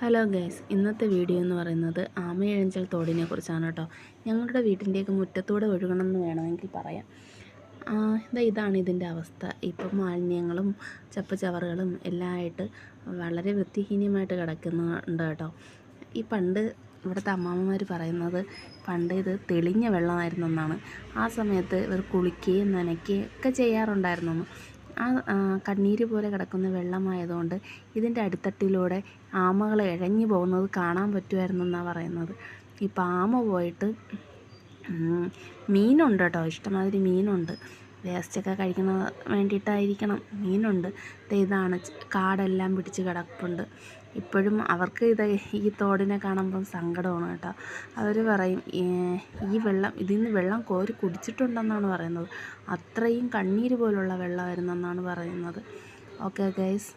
Hello guys ഇന്നത്തെ video എന്ന് പറയുന്നത് ആമയഴഞ്ചൽ തോടിനെ കുറിച്ചാണ് കേട്ടോ. ഞങ്ങളുടെ വീട്ടിന്റെയൊക്കെ മുറ്റത്തൂടെ ഒഴുകണം എന്ന് വേണമെങ്കിൽ പറയാം. എന്താ ഇതാണ് ഇതിന്റെ അവസ്ഥ. ഇപ്പം മാലിന്യങ്ങളും ചപ്പുചവറുകളും എല്ലാം ആയിട്ട് വളരെ വൃത്തിഹീനമായിട്ട് കിടക്കുന്നുണ്ട് കേട്ടോ. ഈ പണ്ട് ഇവിടുത്തെ അമ്മാമ്മമാർ പറയുന്നത് പണ്ട് ഇത് തെളിഞ്ഞ വെള്ളമായിരുന്നു എന്നാണ് ആ സമയത്ത് ഇവർ കുളിക്കുകയും നനയ്ക്കുകയും ഒക്കെ ചെയ്യാറുണ്ടായിരുന്നു. ആ കണ്ണീര് പോലെ കിടക്കുന്ന വെള്ളമായതുകൊണ്ട് ഇതിന്റെ അടിത്തട്ടിലൂടെ ആമകൾ ഇഴഞ്ഞു പോകുന്നത് കാണാൻ പറ്റുമായിരുന്നെന്നാണ് പറയുന്നത്. ഇപ്പം ആമ പോയിട്ട് മീനുണ്ട് കേട്ടോ. ഇഷ്ടമാതിരി മീനുണ്ട്. വേസ്റ്റൊക്കെ കഴിക്കുന്ന വേണ്ടിയിട്ടായിരിക്കണം. മീനുണ്ട്. ഇതാണ്. കാടെല്ലാം പിടിച്ച് കിടപ്പുണ്ട്. ഇപ്പോഴും അവർക്ക് ഇത് ഈ തോടിനെ കാണുമ്പം സങ്കടമാണ് കേട്ടോ. അവർ പറയും ഈ വെള്ളം ഇതിൽ നിന്ന് വെള്ളം കോരി കുടിച്ചിട്ടുണ്ടെന്നാണ് പറയുന്നത്. അത്രയും കണ്ണീര് പോലുള്ള വെള്ളമായിരുന്നെന്നാണ് പറയുന്നത്. Okay guys.